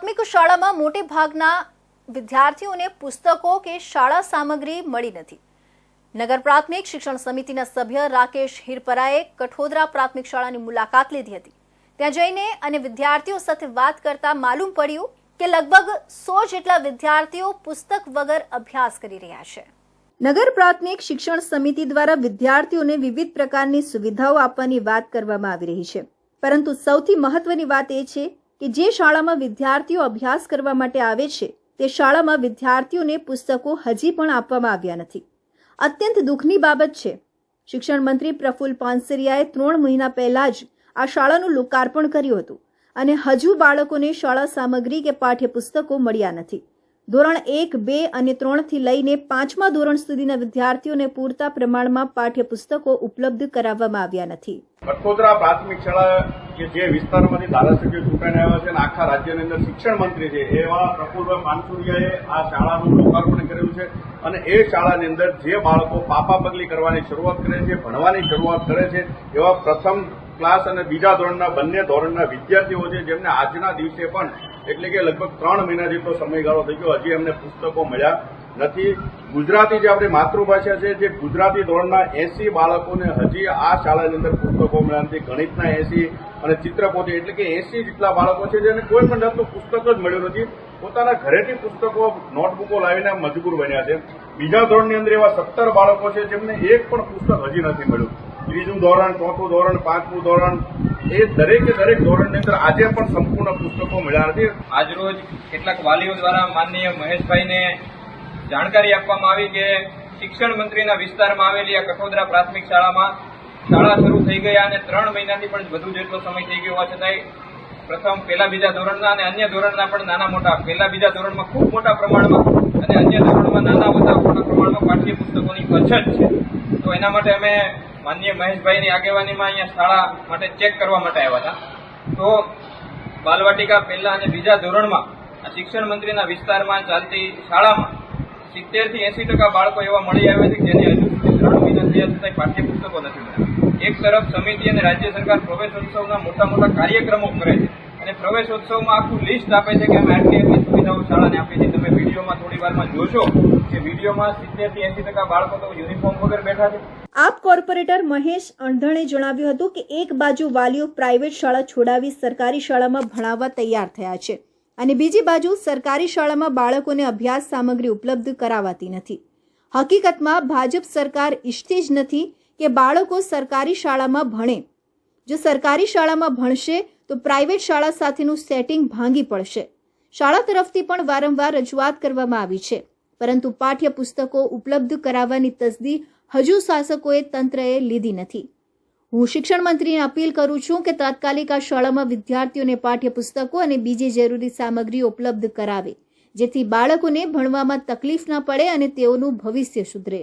પ્રાથમિક શાળામાં મોટે ભાગના વિદ્યાર્થીઓને પુસ્તકો કે શાળા સામગ્રી મળી નથી. નગર પ્રાથમિક શિક્ષણ સમિતિના સભ્ય રાકેશ હિરપરાએ કઠોદરા પ્રાથમિક શાળાની મુલાકાત લીધી હતી. ત્યાં જઈને અને વિદ્યાર્થીઓ સાથે વાત કરતા માલુમ પડ્યું કે લગભગ સો જેટલા વિદ્યાર્થીઓ પુસ્તક વગર અભ્યાસ કરી રહ્યા છે. નગર પ્રાથમિક શિક્ષણ સમિતિ દ્વારા વિદ્યાર્થીઓને વિવિધ પ્રકારની સુવિધાઓ આપવાની વાત કરવામાં આવી રહી છે. પરંતુ સૌથી મહત્વની વાત એ છે કે જે શાળામાં વિદ્યાર્થીઓ અભ્યાસ કરવા માટે આવે છે, તે શાળામાં વિદ્યાર્થીઓને પુસ્તકો હજી પણ આપવામાં આવ્યા નથી. અત્યંત દુઃખની બાબત છે. શિક્ષણ મંત્રી પ્રફુલ પાનસરિયાએ ત્રણ મહિના પહેલાં જ આ શાળાનું લોકાર્પણ કર્યું હતું અને હજુ બાળકોને શાળા સામગ્રી કે પાઠ્યપુસ્તકો મળ્યા નથી. ધોરણ એક, બે અને ત્રણથી લઈને પાંચમા ધોરણ સુધીના વિદ્યાર્થીઓને પૂરતા પ્રમાણમાં પાઠ્યપુસ્તકો ઉપલબ્ધ કરાવવામાં આવ્યા નથી. કઠોદરા પ્રાથમિક શાળા કે જે વિસ્તારમાંથી ધારાસભ્યો ચૂંટાઈને આવ્યા છે અને આખા રાજ્યની અંદર શિક્ષણ મંત્રી છે, એવા પ્રફુલભાઈ માનસુરિયાએ આ શાળાનું લોકાર્પણ કર્યું છે અને એ શાળાની અંદર જે બાળકો પાપા પગલી કરવાની શરૂઆત કરે છે, ભણવાની શરૂઆત કરે છે, એવા પ્રથમ ક્લાસ અને બીજા ધોરણના બંને ધોરણના વિદ્યાર્થીઓ છે જેમને આજના દિવસે પણ એટલે કે લગભગ ત્રણ મહિના જેટલો સમયગાળો થઈ ગયો. હજી એમને પુસ્તકો મળ્યા નથી. ગુજરાતી જે આપણી માતૃભાષા છે, જે ગુજરાતી ધોરણના એસી બાળકોને હજી આ શાળાની અંદર પુસ્તકો મળ્યા નથી. ગણિતના એસી અને ચિત્રપોથી એટલે કે એસી જેટલા બાળકો છે, જેને કોઈ પણ જાતનું પુસ્તક જ મળ્યું નથી. પોતાના ઘરેથી પુસ્તકો, નોટબુકો લાવીને મજબૂર બન્યા છે. બીજા ધોરણની અંદર એવા સત્તર બાળકો છે, જેમને એક પણ પુસ્તક હજી નથી મળ્યું. ત્રીજું ધોરણ, ચોથું ધોરણ, પાંચમું ધોરણ એ દરેકે દરેક ધોરણની અંદર આજે પણ સંપૂર્ણ પુસ્તકો મળ્યા નથી. આજરોજ કેટલાક વાલીઓ દ્વારા માનનીય મહેશભાઈને જાણકારી આપવામાં આવી કે શિક્ષણ મંત્રીના વિસ્તારમાં આવેલી આ કઠોદરા પ્રાથમિક શાળામાં શાળા શરૂ થઈ ગયા અને ત્રણ મહિનાથી પણ વધુ જેટલો સમય થઈ ગયો હોવા છતાંય પ્રથમ પહેલા બીજા ધોરણના અને અન્ય ધોરણના પણ નાના મોટા પહેલા બીજા ધોરણમાં ખૂબ મોટા પ્રમાણમાં અને અન્ય ધોરણમાં નાના મોટા પ્રમાણમાં પાઠ્યપુસ્તકોની અછત છે. તો એના માટે અમે માનનીય મહેશભાઈની આગેવાનીમાં અહીંયા શાળા માટે ચેક કરવા માટે આવ્યા હતા. તો બાલવાટિકા પહેલા અને બીજા ધોરણમાં આ શિક્ષણ મંત્રીના વિસ્તારમાં ચાલતી શાળામાં સિત્તેરથી એસી ટકા બાળકો એવા મળી આવ્યા છે જેને હજુ સુધી ત્રણ મહિના થયા છતાંય પાઠ્યપુસ્તકો નથી મળ્યા. એક તરફ સમિતિ અને રાજ્ય સરકાર પ્રવેશોત્સવના મોટા મોટા કાર્યક્રમો કરે છે અને પ્રવેશોત્સવમાં આખું લિસ્ટ આપે છે કે અમે આટલી આટલી સુવિધાઓ શાળાને આપી છે આપ કોર્પોરેટર મહેશ અણધણે જણાવ્યું હતું કે એક બાજુ વાલીઓ પ્રાઇવેટ શાળા છોડાવી સરકારી શાળામાં ભણાવવા તૈયાર થયા છે અને બીજી બાજુ સરકારી શાળામાં બાળકોને અભ્યાસ સામગ્રી ઉપલબ્ધ કરાવાતી નથી. હકીકતમાં ભાજપ સરકાર ઈચ્છતી જ નથી કે બાળકો સરકારી શાળામાં ભણે. જો સરકારી શાળામાં ભણશે તો પ્રાઇવેટ શાળા સાથેનું સેટિંગ ભાંગી પડશે. શાળા તરફથી પણ વારંવાર રજૂઆત કરવામાં આવી છે. પરંતુ પાઠ્યપુસ્તકો ઉપલબ્ધ કરાવવાની તસદી હજુ શાસકોએ તંત્રએ લીધી નથી. હું શિક્ષણ મંત્રીને અપીલ કરું છું કે તાત્કાલિક આ શાળામાં વિદ્યાર્થીઓને પાઠ્યપુસ્તકો અને બીજી જરૂરી સામગ્રી ઉપલબ્ધ કરાવે, જેથી બાળકોને ભણવામાં તકલીફ ના પડે અને તેઓનું ભવિષ્ય સુધરે.